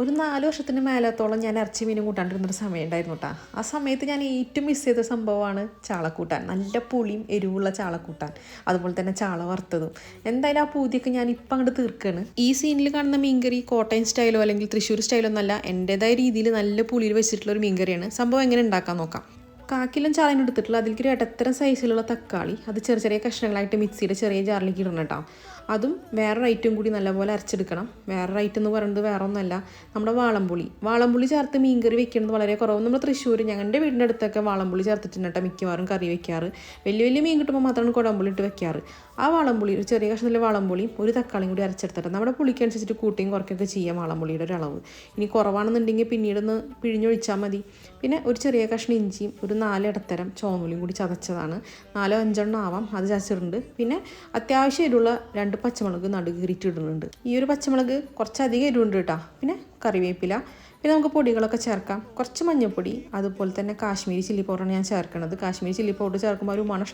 ഒരു നാല് വർഷത്തിന് മേലത്തോളം ഞാൻ ഇറച്ചി മീനും കൂട്ടാണ്ടിരുന്നൊരു സമയം ഉണ്ടായിരുന്നു കേട്ടോ ആ സമയത്ത് ഞാൻ ഏറ്റവും മിസ് ചെയ്ത സംഭവമാണ് ചാളക്കൂട്ടാൻ. നല്ല പുളിയും എരിവുള്ള ചാളക്കൂട്ടാൻ. അതുപോലെ തന്നെ ചാള വറുത്തതും. എന്തായാലും ആ പൂതിയൊക്കെ ഞാൻ ഇപ്പം അങ്ങോട്ട് തീർക്കുകയാണ് ഈ സീനിൽ കാണുന്ന മീൻകറി കോട്ടയം സ്റ്റൈലോ അല്ലെങ്കിൽ തൃശ്ശൂർ സ്റ്റൈലോ ഒന്നല്ല എന്റെതായ രീതിയിൽ നല്ല പുളിയിൽ വെച്ചിട്ടുള്ള ഒരു മീൻകറിയാണ്. സംഭവം എങ്ങനെ ഉണ്ടാക്കാൻ നോക്കാം. കാക്കിലും ചാളയും എടുത്തിട്ടുള്ള. അതിലേക്ക് ഒരു ഇടത്തരം സൈസിലുള്ള തക്കാളി. അത് ചെറിയ ചെറിയ കഷ്ണങ്ങളായിട്ട് മിക്സിയുടെ ചെറിയ ജാറിലേക്ക് ഇടണം കേട്ടോ. അതും വേറെ ഐറ്റം കൂടി നല്ലപോലെ അരച്ചെടുക്കണം. വേറെ ഐറ്റം എന്ന് പറയുന്നത് വേറെ ഒന്നല്ല നമ്മുടെ വാളംപുളി. വാളംപുളി ചേർത്ത് മീൻകറി വെക്കുന്നത് വളരെ കുറവ് നമ്മൾ തൃശ്ശൂർ ഞങ്ങളുടെ വീടിന്റെ അടുത്തൊക്കെ വാളംപുളി ചേർത്തിട്ടുണ്ട് മിക്കവാറും കറി വെക്കാറ്. വലിയ വലിയ മീൻ കിട്ടുമ്പോൾ മാത്രമാണ് കുടംപുളി ഇട്ട് വെക്കാറ്. ആ വാളംപുളി ഒരു ചെറിയ കഷ്ണത്തിലെ വാളംപുളിയും ഒരു തക്കാളിയും കൂടി അരച്ചെടുത്തിട്ട് നമ്മുടെ പുളിക്കനുസരിച്ചിട്ട് കൂട്ടിയും കുറയ്ക്കൊക്കെ ചെയ്യാം വാളംപുളിയുടെ അളവ്. ഇനി കുറവാണെന്നുണ്ടെങ്കിൽ പിന്നീടൊന്ന് പിഴിഞ്ഞൊഴിച്ചാൽ മതി. പിന്നെ ഒരു ചെറിയ കഷ്ണം ഇഞ്ചിയും ഒരു നാല് ഇടത്തരം ചോന്നുള്ളിയും കൂടി ചതച്ചതാണ്. നാലോ അഞ്ചെണ്ണം ആവാം. അത് ചതച്ചിട്ടുണ്ട്. പിന്നെ അത്യാവശ്യം എരിവുള്ള രണ്ട് പച്ചമുളക് നടുകീറിയിട്ട് ഈ ഒരു പച്ചമുളക് കുറച്ചധികം എരിവുണ്ട് കേട്ടോ. പിന്നെ കറിവേപ്പില പിന്നെ നമുക്ക് പൊടികളൊക്കെ ചേർക്കാം. കുറച്ച് മഞ്ഞൾപ്പൊടി അതുപോലെ തന്നെ കാശ്മീരി ചില്ലി പൗഡറാണ് ഞാൻ ചേർക്കുന്നത്. കാശ്മീരി ചില്ലി പൗഡർ ചേർക്കുമ്പോൾ ഒരു മണം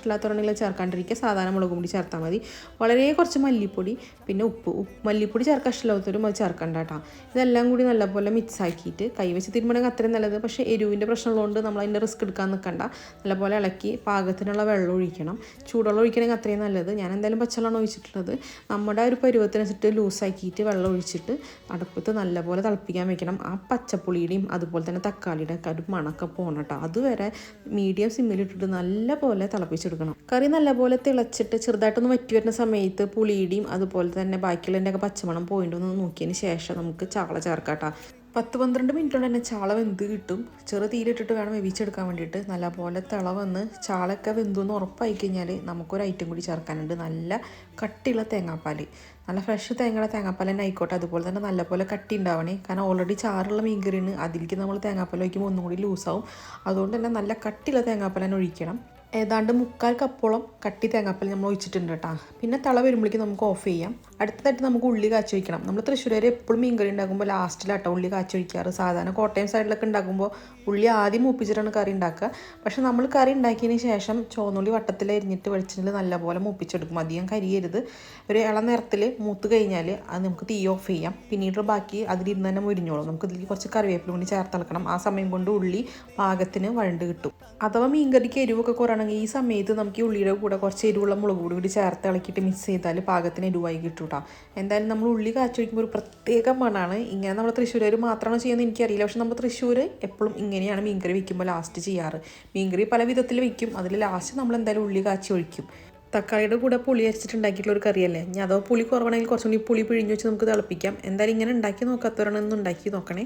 ചേർക്കാണ്ടിരിക്കുക. സാധാരണ മുളക് പൊടി ചേർത്താൽ മതി. വളരെ കുറച്ച് മല്ലിപ്പൊടി പിന്നെ ഉപ്പ്. ഉപ്പ് മല്ലിപ്പൊടി ചേർക്കാൻ ഇഷ്ടമില്ലാത്തവരും അത് ചേർക്കണ്ട കേട്ടോ. ഇതെല്ലാം കൂടി നല്ലപോലെ മിക്സ് ആക്കിയിട്ട് കൈവച്ച് തിരുമണമെങ്കിൽ അത്രയും നല്ലത്. പക്ഷേ എരിവിന്റെ പ്രശ്നമുള്ളതുകൊണ്ട് നമ്മൾ അതിന്റെ റിസ്ക് എടുക്കാൻ നിൽക്കണ്ട. നല്ലപോലെ ഇളക്കി പാകത്തിനുള്ള വെള്ളം ഒഴിക്കണം. ചൂടുവെള്ളം ഒഴിക്കണമെങ്കിൽ അത്രയും നല്ലത്. ഞാൻ എന്തായാലും പച്ചവെള്ളമാണ് ഒഴിച്ചിട്ടുള്ളത്. നമ്മുടെ ഒരു ഒരു പരുവത്തിനനുസരിച്ച് ലൂസാക്കിയിട്ട് വെള്ളം ഒഴിച്ചിട്ട് അടുപ്പത്ത് നല്ലപോലെ തിളപ്പിക്കാൻ വെക്കണം. ആ പച്ചപ്പുളിയുടെയും അതുപോലെ തന്നെ തക്കാളിയുടെ ഒക്കെ ഒരു മണക്ക പോകണം കേട്ടോ. അതുവരെ മീഡിയം സിമ്മിലിട്ടിട്ട് നല്ലപോലെ തിളപ്പിച്ചെടുക്കണം. കറി നല്ല പോലെ തിളച്ചിട്ട് ചെറുതായിട്ടൊന്ന് വറ്റി വരുന്ന സമയത്ത് പുളിയുടെയും അതുപോലെ തന്നെ ബാക്കിയുള്ളതിന്റെ ഒക്കെ പച്ചമണം പോയിന്റൊന്ന് നോക്കിയതിന് ശേഷം നമുക്ക് ചാള ചേർക്കാം കേട്ടോ. പത്ത് പന്ത്രണ്ട് മിനിറ്റ് കൊണ്ട് തന്നെ ചാള വെന്ത് കിട്ടും. ചെറു തീരിട്ടിട്ട് വേണം വേവിച്ചെടുക്കാൻ വേണ്ടിയിട്ട്. നല്ലപോലെ തിള വന്ന് ചാളയൊക്കെ വെന്തു എന്ന് ഉറപ്പായി കഴിഞ്ഞാൽ നമുക്കൊരു ഐറ്റം കൂടി ചേർക്കാനുണ്ട്. നല്ല കട്ടിയുള്ള തേങ്ങാപ്പാൽ നല്ല ഫ്രഷ് തേങ്ങയുടെ തേങ്ങാപ്പാൽ തന്നെ ആയിക്കോട്ടെ. അതുപോലെ തന്നെ നല്ലപോലെ കട്ടി ഉണ്ടാവണേ. കാരണം ഓൾറെഡി ചാറുള്ള മീൻകറിയാണ്. അതിലേക്ക് നമ്മൾ തേങ്ങാപ്പാൽ വയ്ക്കുമ്പോൾ ഒന്നും കൂടി ലൂസാവും അതുകൊണ്ട് തന്നെ നല്ല കട്ടിയുള്ള തേങ്ങാപ്പാൽ തന്നെ ഒഴിക്കണം. ഏതാണ്ട് മുക്കാൽ കപ്പോളം കട്ടി തേങ്ങാപ്പൽ നമ്മൾ ഒഴിച്ചിട്ടുണ്ട് കേട്ടോ. പിന്നെ തള വരുമ്പോഴേക്കും നമുക്ക് ഓഫ് ചെയ്യാം. അടുത്തതായിട്ട് നമുക്ക് ഉള്ളി കാച്ചി വയ്ക്കണം നമ്മൾ തൃശ്ശൂർ എപ്പോഴും മീൻകറി ഉണ്ടാക്കുമ്പോൾ ലാസ്റ്റിലാട്ടോ ഉള്ളി കാച്ചി വയ്ക്കാറ് സാധാരണ കോട്ടയം സൈഡിലൊക്കെ ഉണ്ടാക്കുമ്പോൾ ഉള്ളി ആദ്യം മൂപ്പിച്ചിട്ടാണ് കറി ഉണ്ടാക്കുക. പക്ഷെ നമ്മൾ കറി ഉണ്ടാക്കിയതിന് ശേഷം ചോന്നുള്ളി വട്ടത്തിൽ എരിഞ്ഞിട്ട് വെളിച്ചിട്ട് നല്ലപോലെ മൂപ്പിച്ചെടുക്കും. അധികം കരിയരുത്. ഒരു ഇള നിറത്തിൽ മൂത്ത് കഴിഞ്ഞാൽ അത് നമുക്ക് തീ ഓഫ് ചെയ്യാം. പിന്നീട് ബാക്കി അതിലിരുന്ന് തന്നെ മുരിഞ്ഞോളും. നമുക്ക് ഇതിലേക്ക് കുറച്ച് കറിവേപ്പില കൂടി ചേർത്തിളക്കണം ആ സമയം കൊണ്ട് ഉള്ളി പാകത്തിന് വഴണ്ട് കിട്ടും. അഥവാ മീൻകറിക്ക് എരിവൊക്കെ കുറവാണെങ്കിൽ ഈ സമയത്ത് നമുക്ക് ഈ ഉള്ളിയുടെ കൂടെ കുറച്ച് എരിവുള്ള മുളക് പൊടി കൂടി ചേർത്ത് ഇളക്കിയിട്ട് മിക്സ് ചെയ്താൽ പാകത്തിന് എരിവായി കിട്ടും കേട്ടോ എന്തായാലും നമ്മൾ ഉള്ളി കാച്ചു വയ്ക്കുമ്പോൾ ഒരു പ്രത്യേക മണമാണ് ഇങ്ങനെ നമ്മൾ തൃശ്ശൂർ മാത്രമാണ് ചെയ്യുന്നത് എനിക്കറിയില്ല. പക്ഷെ നമ്മൾ തൃശ്ശൂർ എപ്പോഴും ഇങ്ങനെയാണ് മീൻകറി വയ്ക്കുമ്പോൾ ലാസ്റ്റ് ചെയ്യാറ്. മീൻകറി പല വിധത്തിൽ വയ്ക്കും അതിൽ ലാസ്റ്റ് നമ്മൾ എന്തായാലും ഉള്ളി കാച്ചി ഒഴിക്കും. തക്കാളിയുടെ കൂടെ പുളി അരച്ചിട്ടുണ്ടാക്കിയിട്ടുള്ള ഒരു കറിയല്ലേ? ഞാൻ അതോ പുളി കുറവാണെങ്കിൽ കുറച്ചും കൂടി പുളി പിഴിഞ്ഞ് വെച്ച് നമുക്ക് തിളപ്പിക്കാം. എന്തായാലും ഇങ്ങനെ ഉണ്ടാക്കി നോക്കാത്തവരാണെന്ന് ഉണ്ടാക്കി നോക്കണേ.